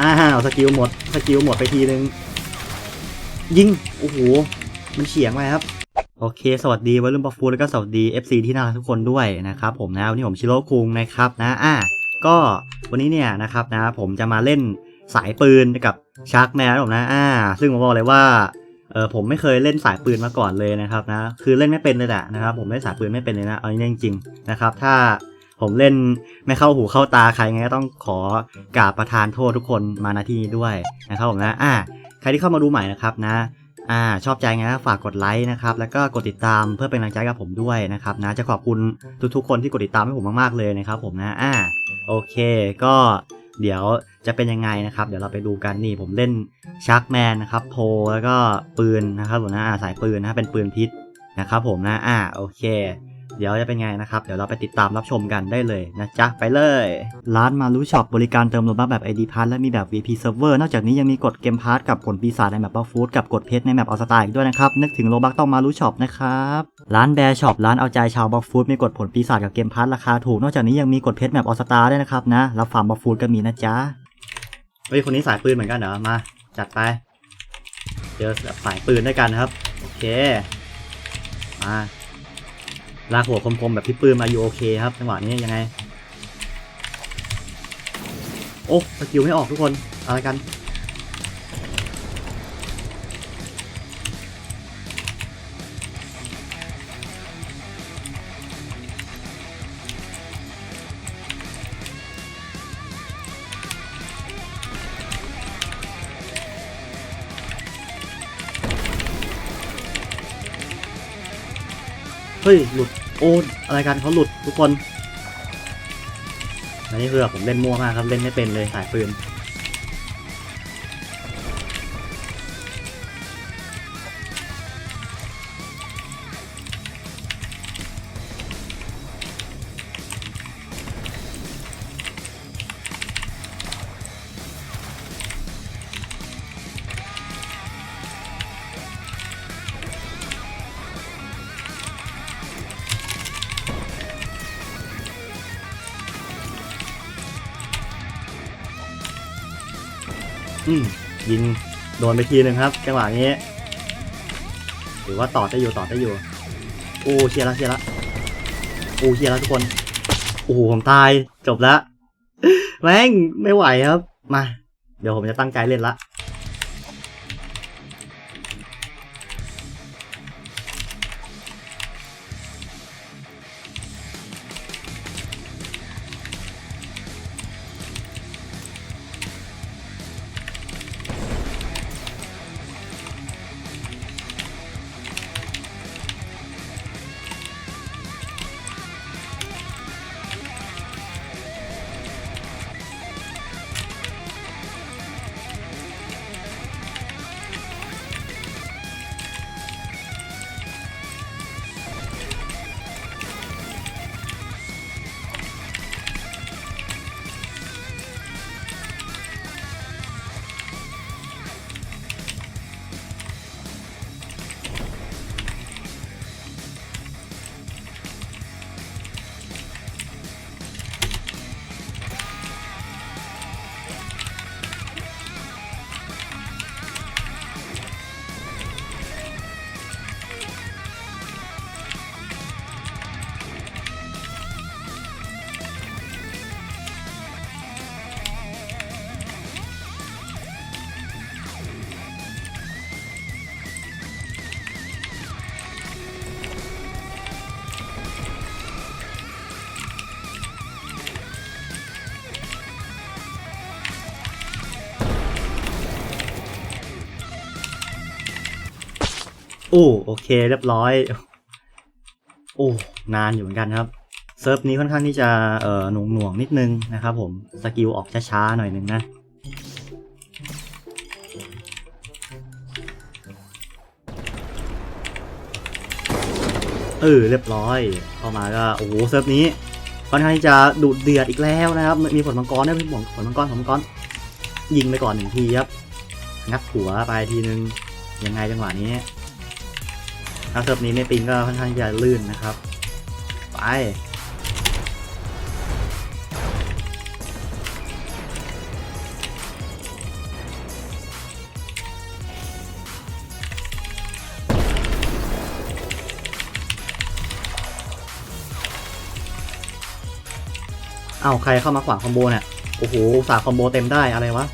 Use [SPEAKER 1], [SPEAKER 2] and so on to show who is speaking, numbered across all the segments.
[SPEAKER 1] อ้าวสกิลหมดสกิลหมดไปทีนึง ยิง โอ้โห มันเฉียงไปครับ โอเค สวัสดีวัยรุ่นบัฟฟูแล้วก็สวัสดี FC ที่น่ารักทุกคนด้วยนะครับผมนะวันนี้ผมชิโร่คุงนะครับนะอะก็วันนี้เนี่ยนะครับนะผมจะมาเล่นสายปืนกับชาร์กแมนผมนะอ่า ซึ่งผมบอกเลยว่าเออผมไม่เคยเล่นสายปืนมาก่อนเลยนะครับนะคือเล่นไม่เป็นเลยแหละนะครับผมเล่นสายปืนไม่เป็นเลยนะเอาจริงๆนะครับถ้า ผมเล่นไม่เข้าหูเข้าตาใครไงก็ต้องขอกราบประทานโทษทุกคนมาณที่นี้ด้วยนะครับผมนะอ่าใครที่เข้ามาดูใหม่นะครับนะอ่าชอบใจไงฝากกดไลค์นะครับแล้วก็กดติดตามเพื่อเป็นกำลังใจกับผมด้วยนะครับนะจะขอบคุณทุกๆคนที่กดติดตามให้ผมมากๆเลยนะครับผมนะอ่าโอเค ก็เดี๋ยวจะเป็นยังไงนะครับ เดี๋ยวเราไปดูกันนี่ผมเล่นชาร์กแมนนะครับโพแล้วก็ปืนนะครับผมนะสายปืนนะเป็นปืนพิษนะครับผมนะอ่าโอเค เดี๋ยวจะเป็นไงนะครับ เดี๋ยวเราไปติดตามรับชมกันได้เลยนะจ๊ะ ไปเลย ร้านมารู้ช็อปบริการเติมโลบัคแบบ ID p a s s และมีแบบ VP Server นอกจากนี้ยังมีกดเกมพาร์ทกับผลปีศาจในแมปบัฟฟูดกับกดเพชรในแมปออสตาอีกด้วยนะครับ นึกถึงโลบัคต้องมารู้ช็อปนะครับ ร้านแบร์ช็อปร้านเอาใจชาวบัฟฟูดมีกดผลปีศาจกับเกมพาร์ทราคาถูก นอกจากนี้ยังมีกดเพชรแมปออสตาด้วยนะครับนะรับฟาร์มบัฟฟูดก็มีนะจ๊ะเฮ้ยคนนี้สายปืนเหมือนกันเหรอมา จัดไป เจอสายปืนด้วยกันนะครับโอเคมา ลากหัวคมๆแบบพี่ปืนมาอยู่โอเคครับจังหวะนี้ยังไง โอ้สกิลไม่ออกทุกคนอะไรกัน เฮ้ย หลุด โอ้อะไรกันเขาหลุดทุกคนอันนี้คือผมเล่นมั่วมากครับเล่นไม่เป็นเลยสายปืน ยิงโดนไปทีหนึ่งครับจังหวะนี้หรือว่าต่อได้อยู่ต่อได้อยู่โอ้เชียร์ละเชียร์ละโอ้เชียร์ละทุกคนโอ้โหผมตายจบละแม่งไม่ไหวครับ มา เดี๋ยวผมจะตั้งใจเล่นละ โอ้โอเค เรียบร้อย โอ้นานอยู่เหมือนกันครับเซิร์ฟนี้ค่อนข้างที่จะเอ่อหน่วงหน่วงนิดนึงนะครับผมสกิลออกช้าๆหน่อยนึงนะเออเรียบร้อยเข้ามาก็โอ้โหเซิร์ฟนี้ค่อนข้างที่จะดุเดือดอีกแล้วนะครับ มีผลมังกรด้วยพี่ผลผลมังกรผลมังกรยิงไปก่อนหนึ่งทีครับงัดหัวไปทีนึงยังไงจังหวะนี้ ถ้าเซิร์ฟนี้ไม่ปีนก็ค่อนข้างจะลื่นนะครับ ไปเอาใครเข้ามาขวางคอมโบเนี่ย โอ้โหสาคอมโบเต็มได้อะไรวะ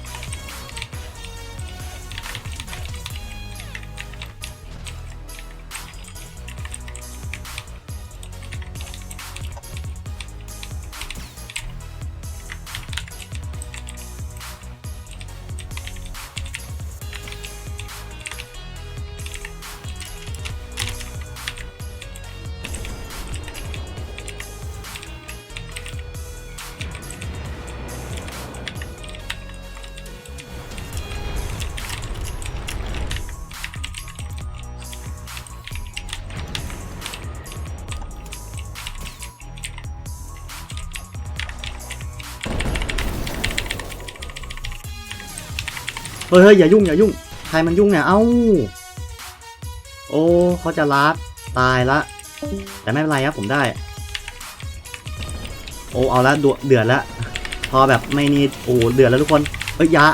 [SPEAKER 1] เฮ้ยเฮ้ยอย่ายุ่งอย่ายุ่ง ใครมันยุ่งเนี่ย เอ้า โอ้เขาจะลัดตายละ แต่ไม่เป็นไรครับผมได้ โอ้เอาละเดือดละพอแบบไม่นี่โอ้เดือดแล้วทุกคน เอ้ยยา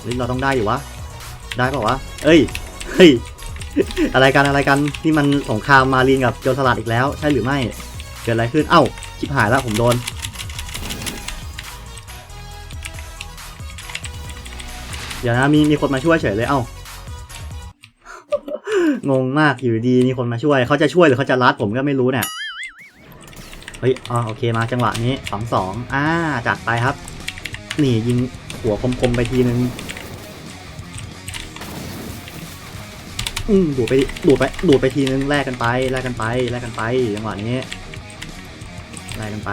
[SPEAKER 1] เฮ้ยเราต้องได้อยู่วะ ได้เปล่าวะ เอ้ย เฮ้ย อะไรกันอะไรกันนี่มันสงครามมารีนกับโจรสลัดอีกแล้ว ใช่หรือไม่ เกิดอะไรขึ้น เอ้าชิบหายแล้วผมโดน ดี๋ยวนะมีมีคนมาช่วยเฉยเลยเอ้างงมากอยู่ดีมีคนมาช่วยเขาจะช่วยหรือเขาจะรัดผมก็ไม่รู้เนี่ยเฮ้ยอ๋อโอเคมาจังหวะนี้สองสองอ่าจัดไปครับนี่ยิงหัวคมๆไปทีนึงอืมดูดไปดูดไปดูดไปทีนึงแลกกันไปแลกกันไปแลกกันไปจังหวะนี้แลกกันไป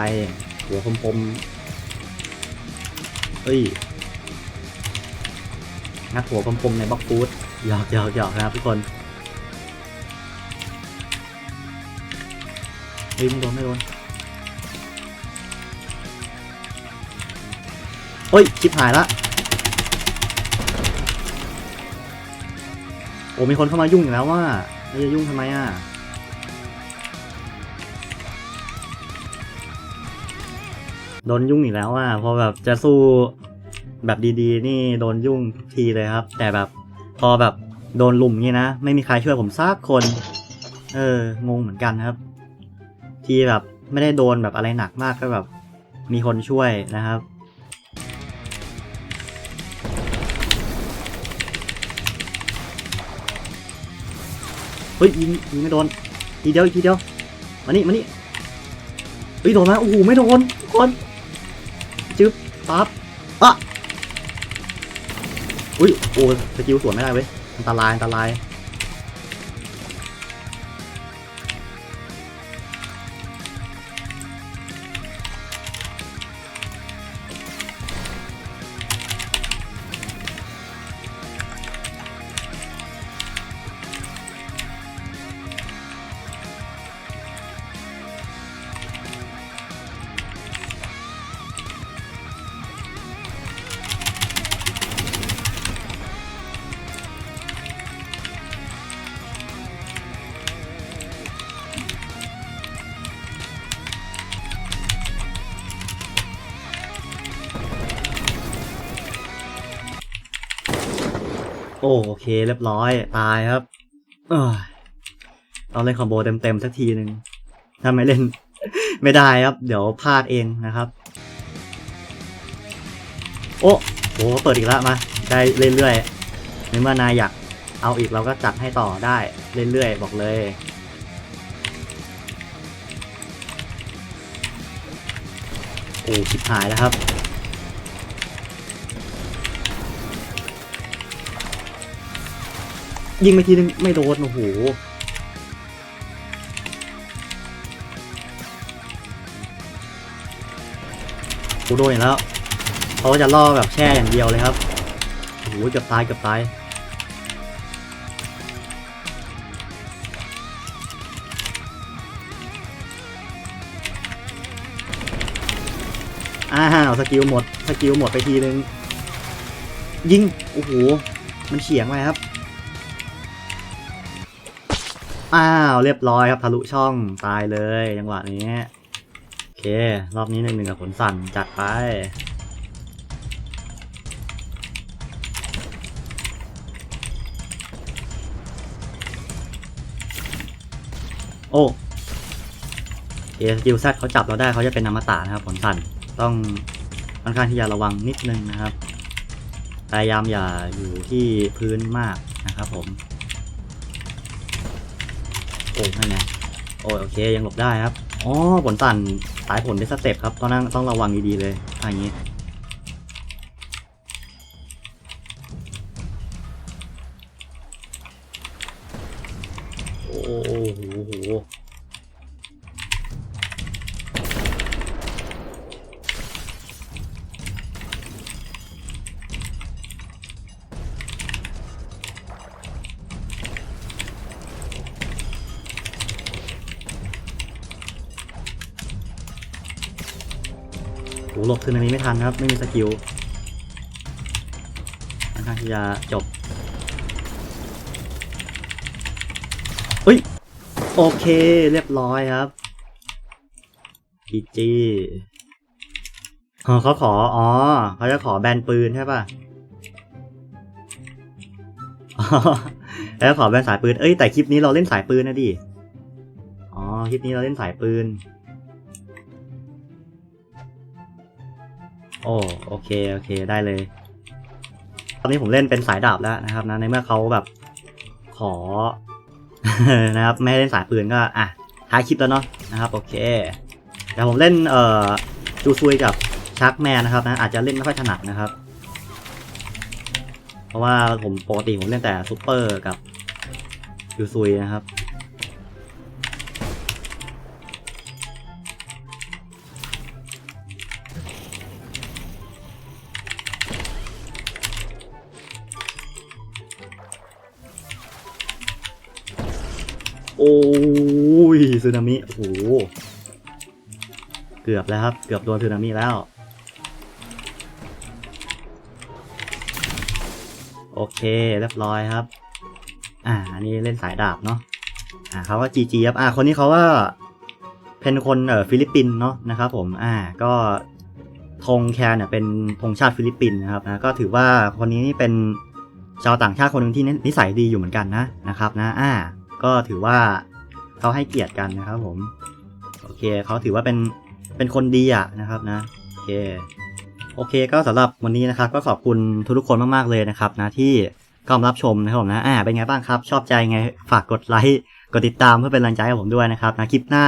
[SPEAKER 1] หัวคมๆเฮ้ย งัดหัวคมๆในบล็อกฟูดหยอกหยอกหยอกนะครับทุกคนเฮ้ยไม่โดนไม่โดนโอ้ยชิบหายละโอ้มีคนเข้ามายุ่งอีกแล้วว่าจะยุ่งทำไมอะโดนยุ่งอีกแล้วอะพอแบบจะสู้ แบบดีๆ นี่โดนยุ่งทุกทีเลยครับ แต่แบบพอแบบโดนลุมงี้นะ ไม่มีใครช่วยผมสักคน เอองงเหมือนกันครับ ทีแบบไม่ได้โดนแบบอะไรหนักมากก็แบบ มีคนช่วยนะครับเฮ้ยยิงยิงไม่โดนทีเดียวทีเดียวมานี่มานี่เฮ้ยโดนไหมโอ้โหไม่โดนคนจึ๊บปั๊บ อุ้ยโอ้สกิลสวนไม่ได้เว้ยอันตรายอันตราย โอโอเคเรียบร้อย ตายครับเออต้องเล่นคอมโบเต็มๆสักทีหนึ่งถ้าไม่เล่น ไม่ได้ครับ เดี๋ยวพลาดเองนะครับ โอ้โหเปิดอีกแล้วมา ได้เรื่อยๆในเมื่อนายอยากเอาอีกเราก็จัดให้ต่อได้เรื่อยๆบอกเลยโอ้ชิบหายแล้วครับ ยิงไปทีนึงไม่โดน โอ้โห กูโดนอีกแล้วเขาจะล่อแบบแช่อย่างเดียวเลยครับ โอ้โหเกือบตายเกือบตาย อ้าวสกิลหมด สกิลหมดไปทีนึง ยิง โอ้โห มันเฉียงไปครับ อ้าว เรียบร้อยครับทะลุช่องตายเลยจังหวะนี้ โอเค รอบนี้หนึ่งหนึ่งกับผลสั่นจัดไป โอ้เอสกิลแซดเขาจับเราได้เขาจะเป็นอมตะนะครับผลสั่นต้องค่อนข้างที่จะระวังนิดนึงนะครับพยายามอย่าอยู่ที่พื้นมากนะครับผม โอ้นั่นไงโอ้ยโอเคยังหลบได้ครับ อ๋อผลสั่นสายผลเป็นสเต็ปครับต้องนั่งต้องระวังดีๆเลยอย่างนี้ โอ้โหโหโหโหลบซึนามิไม่ทันครับ ไม่มีสกิลค่อนข้างที่จะจบเฮ้ย โอเคเรียบร้อยครับพีจีเขาขอ อ๋อ เขาจะขอแบนปืนใช่ป่ะแล้วขอแบนสายปืน เอ้ยแต่คลิปนี้เราเล่นสายปืนนะดิ อ๋อ คลิปนี้เราเล่นสายปืน โอ้โอเคโอเคได้เลย ตอนนี้ผมเล่นเป็นสายดาบแล้วนะครับนะในเมื่อเขาแบบขอนะครับไม่ให้เล่นสายปืนก็อะท้ายคลิปแล้วเนาะนะครับโอเคเดี๋ยวผมเล่นเอ่อจูซุยกับชักแมนนะครับนะอาจจะเล่นไม่ค่อยถนัดนะครับ เพราะว่าผมปกติผมเล่นแต่ซูเปอร์กับจูซุยนะครับ อ้ยสึนามิโอ้โหเกือบแล้วครับ เกือบโดนสึนามิแล้ว โอเค เรียบร้อยครับ อ่าอันนี้เล่นสายดาบเนาะอ่าเขาก็จีจีครับอ่าคนนี้เขาว่าเป็นคนเอ่อฟิลิปปินส์เนาะนะครับผมอ่าก็ธงแคร์เนี่ยเป็นธงชาติฟิลิปปินส์นะครับนะก็ถือว่าคนนี้นี่เป็นชาวต่างชาติคนหนึ่งที่นิสัยดีอยู่เหมือนกันนะนะครับนะอ่า ก็ถือว่าเขาให้เกียรติกันนะครับผม โอเคเขาถือว่าเป็นเป็นคนดีอะนะครับนะ โอเค โอเคก็สำหรับวันนี้นะครับ ก็ขอบคุณทุกๆคนมากๆเลยนะครับ นะที่เข้ามารับชมนะครับผมนะอ่าเป็นไงบ้างครับ ชอบใจไงฝากกดไลค์กดติดตามเพื่อเป็นกำลังใจให้ผมด้วยนะครับนะคลิปหน้า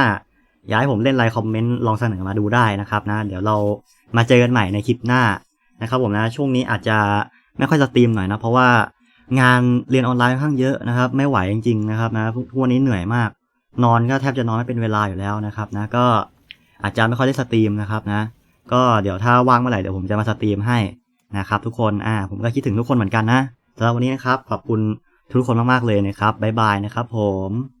[SPEAKER 1] อยากให้ผมเล่นไลค์คอมเมนต์ลองเสนอมาดูได้นะครับนะ เดี๋ยวเรามาเจอกันใหม่ในคลิปหน้านะครับผมนะช่วงนี้อาจจะไม่ค่อยสตรีมหน่อยนะ เพราะว่า งานเรียนออนไลน์ค่อนข้างเยอะนะครับ ไม่ไหวจริงๆนะครับนะทุกวันนี้เหนื่อยมาก นอนก็แทบจะนอนไม่เป็นเวลาอยู่แล้วนะครับนะก็อาจจะไม่ค่อยได้สตรีมนะครับนะ ก็เดี๋ยวถ้าว่างเมื่อไหร่เดี๋ยวผมจะมาสตรีมให้นะครับทุกคนอ่าผมก็คิดถึงทุกคนเหมือนกันนะสำหรับวันนี้นะครับขอบคุณทุกคนมากๆเลยนะครับบ๊ายบายนะครับผม